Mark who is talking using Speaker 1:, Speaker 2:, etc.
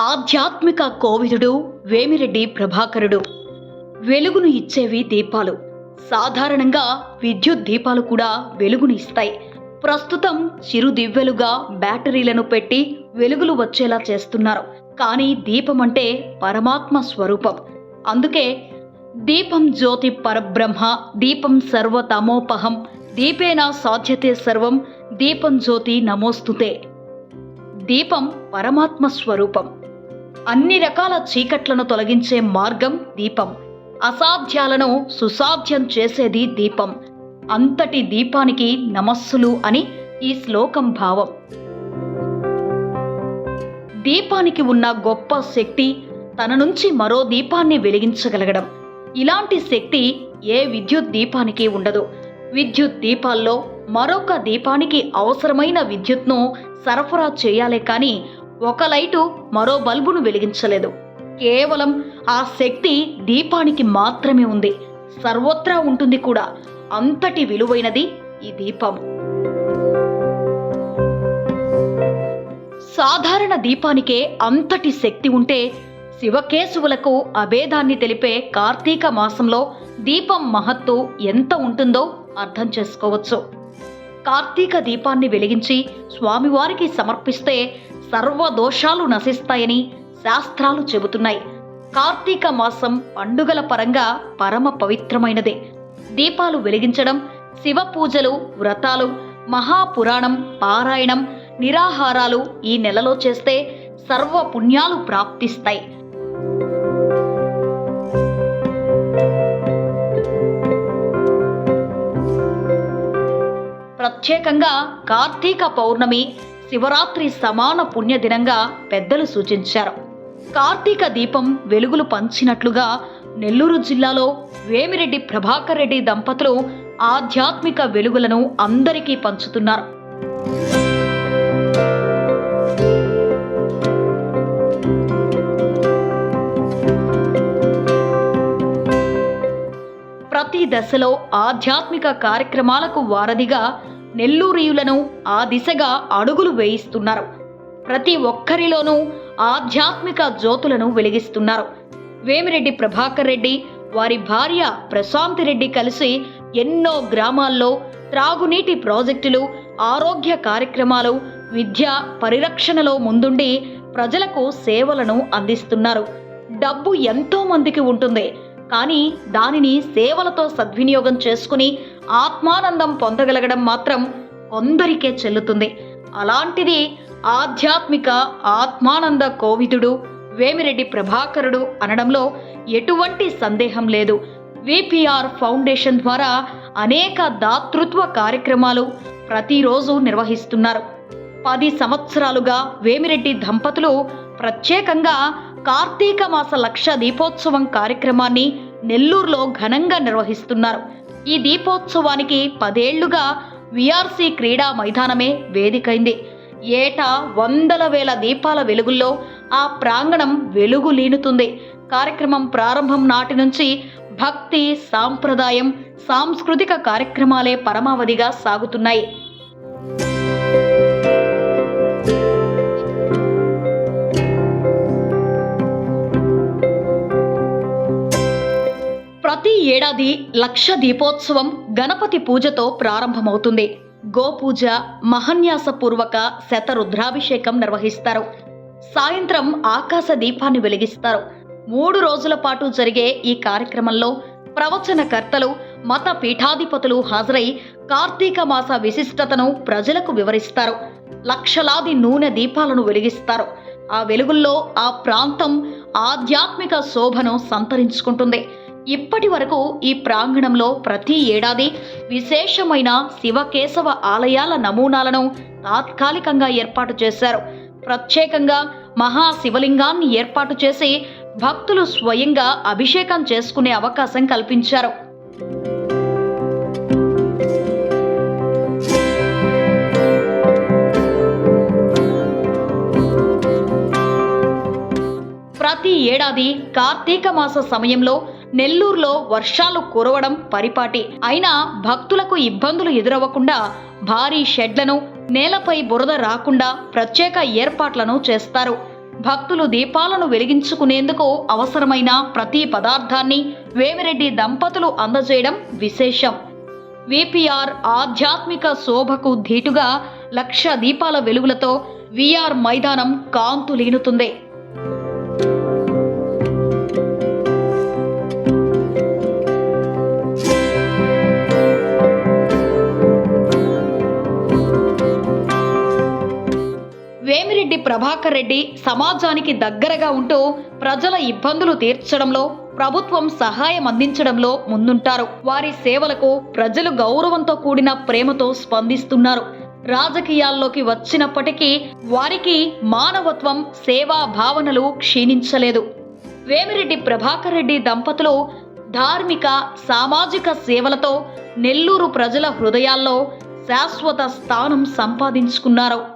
Speaker 1: ఆధ్యాత్మిక కోవిదుడు వేమిరెడ్డి ప్రభాకరుడు. వెలుగును ఇచ్చేవి దీపాలు. సాధారణంగా విద్యుత్ దీపాలు కూడా వెలుగును ఇస్తాయి. ప్రస్తుతం చిరు దివ్వెలుగా బ్యాటరీలను పెట్టి వెలుగులు వచ్చేలా చేస్తున్నారు. కానీ దీపం అంటే పరమాత్మ స్వరూపం. అందుకే దీపం జ్యోతి పరబ్రహ్మ దీపం సర్వతమోపహం దీపేన సాధ్యతే సర్వం దీపం జ్యోతి నమోస్తుతే. దీపం పరమాత్మ స్వరూపం. అన్ని రకాల చీకట్లను తొలగించే మార్గం దీపం. అసాధ్యాలను సుసాధ్యం చేసేది దీపం. అంతటి దీపానికి నమస్సులు అని ఈ శ్లోకం భావం. దీపానికి ఉన్న గొప్ప శక్తి తన నుంచి మరో దీపాన్ని వెలిగించగలగడం. ఇలాంటి శక్తి ఏ విద్యుత్ దీపానికి ఉండదు. విద్యుత్ దీపాల్లో మరొక దీపానికి అవసరమైన విద్యుత్ను సరఫరా చేయాలే కానీ ఒక లైటు మరో బల్బును వెలిగించలేదు. కేవలం ఆ శక్తి దీపానికి మాత్రమే ఉంది. సర్వత్రా ఉంటుంది కూడా. అంతటి విలువైనది ఈ దీపం. సాధారణ దీపానికే అంతటి శక్తి ఉంటే శివకేశవులకు అభేదాన్ని తెలిపే కార్తీక మాసంలో దీపం మహత్తు ఎంత ఉంటుందో అర్థం చేసుకోవచ్చు. కార్తీక దీపాన్ని వెలిగించి స్వామివారికి సమర్పిస్తే సర్వ దోషాలు నశిస్తాయని శాస్త్రాలు చెబుతున్నాయి. కార్తీక మాసం పండుగల పరంగా పరమ పవిత్రమైనదే. దీపాలు వెలిగించడం శివ పూజలు వ్రతాలు మహాపురాణం పారాయణం నిరాహారాలు ఈ నెలలో చేస్తే సర్వ పుణ్యాలు ప్రాప్తిస్తాయి. ప్రత్యేకంగా కార్తీక పౌర్ణమి శివరాత్రి సమాన పుణ్యదినంగా పెద్దలు సూచించారు. కార్తీక దీపం వెలుగులు పంచినట్లుగా నెల్లూరు జిల్లాలో వేమిరెడ్డి ప్రభాకర్ రెడ్డి దంపతులు ఆధ్యాత్మిక వెలుగులను అందరికీ పంచుతున్నారు. ప్రతి దశలో ఆధ్యాత్మిక కార్యక్రమాలకు వారధిగా నెల్లూరియులను ఆ దిశగా అడుగులు వేయిస్తున్నారు. ప్రతి ఒక్కరిలోనూ ఆధ్యాత్మిక జ్యోతులను వెలిగిస్తున్నారు. వేమిరెడ్డి ప్రభాకర్ రెడ్డి వారి భార్య ప్రశాంతి రెడ్డి కలిసి ఎన్నో గ్రామాల్లో త్రాగునీటి ప్రాజెక్టులు ఆరోగ్య కార్యక్రమాలు విద్య పరిరక్షణలో ముందుండి ప్రజలకు సేవలను అందిస్తున్నారు. డబ్బు ఎంతో మందికి ఉంటుంది. కానీ దానిని సేవలతో సద్వినియోగం చేసుకుని ఆత్మానందం పొందగలగడం మాత్రం కొందరికే చెల్లుతుంది. అలాంటిది ఆధ్యాత్మిక ఆత్మానంద కోవిదుడు వేమిరెడ్డి ప్రభాకరుడు అనడంలో ఎటువంటి సందేహం లేదు. విపిఆర్ ఫౌండేషన్ ద్వారా అనేక దాతృత్వ కార్యక్రమాలు ప్రతిరోజు నిర్వహిస్తున్నారు. పది సంవత్సరాలుగా వేమిరెడ్డి దంపతులు ప్రత్యేకంగా కార్తీక మాస లక్ష దీపోత్సవం కార్యక్రమాన్ని నెల్లూరులో ఘనంగా నిర్వహిస్తున్నారు. ఈ దీపోత్సవానికి పదేళ్ళుగా విఆర్సీ క్రీడా మైదానమే వేదికైంది. ఏటా వందల వేల దీపాల వెలుగుల్లో ఆ ప్రాంగణం వెలుగు లీనుతుంది కార్యక్రమం ప్రారంభం నాటి నుంచి భక్తి సాంప్రదాయం సాంస్కృతిక కార్యక్రమాలే పరమావధిగా సాగుతున్నాయి. ప్రతి ఏడాది లక్ష దీపోత్సవం గణపతి పూజతో ప్రారంభమవుతుంది. గోపూజ మహన్యాసపూర్వక శతరుద్రాభిషేకం నిర్వహిస్తారు. సాయంత్రం ఆకాశ దీపాన్ని వెలిగిస్తారు. మూడు రోజుల పాటు జరిగే ఈ కార్యక్రమంలో ప్రవచనకర్తలు మత పీఠాధిపతులు హాజరై కార్తీక మాస విశిష్టతను ప్రజలకు వివరిస్తారు. లక్షలాది నూనె దీపాలను వెలిగిస్తారు. ఆ వెలుగుల్లో ఆ ప్రాంతం ఆధ్యాత్మిక శోభను సంతరించుకుంటుంది. ఇప్పటి వరకు ఈ ప్రాంగణంలో ప్రతి ఏడాది విశేషమైన శివకేశవ ఆలయాల నమూనాలను తాత్కాలికంగా ఏర్పాటు చేశారు. ప్రత్యేకంగా మహాశివలింగాన్ని ఏర్పాటు చేసి భక్తులు స్వయంగా అభిషేకం చేసుకునే అవకాశం కల్పించారు. ప్రతి ఏడాది కార్తీక మాస సమయంలో నెల్లూరులో వర్షాలు కురవడం పరిపాటి. అయినా భక్తులకు ఇబ్బందులు ఎదురవ్వకుండా భారీ షెడ్లను నేలపై బురద రాకుండా ప్రత్యేక ఏర్పాట్లను చేస్తారు. భక్తులు దీపాలను వెలిగించుకునేందుకు అవసరమైన ప్రతి పదార్థాన్ని వేమిరెడ్డి దంపతులు అందజేయడం విశేషం. విపిఆర్ ఆధ్యాత్మిక శోభకు ధీటుగా లక్ష దీపాల వెలుగులతో విఆర్ మైదానం కాంతులీనుతుంది. రెడ్డి ప్రభాకర్ రెడ్డి సమాజానికి దగ్గరగా ఉంటూ ప్రజల ఇబ్బందులు తీర్చడంలో ప్రభుత్వం సహాయం అందించడంలో ముందుంటారు. వారి సేవలకు ప్రజలు గౌరవంతో కూడిన ప్రేమతో స్పందిస్తున్నారు. రాజకీయాల్లోకి వచ్చినప్పటికీ వారికి మానవత్వం సేవా భావనలు క్షీణించలేదు. వేమిరెడ్డి ప్రభాకర్ రెడ్డి దంపతులు ధార్మిక సామాజిక సేవలతో నెల్లూరు ప్రజల హృదయాల్లో శాశ్వత స్థానం సంపాదించుకున్నారు.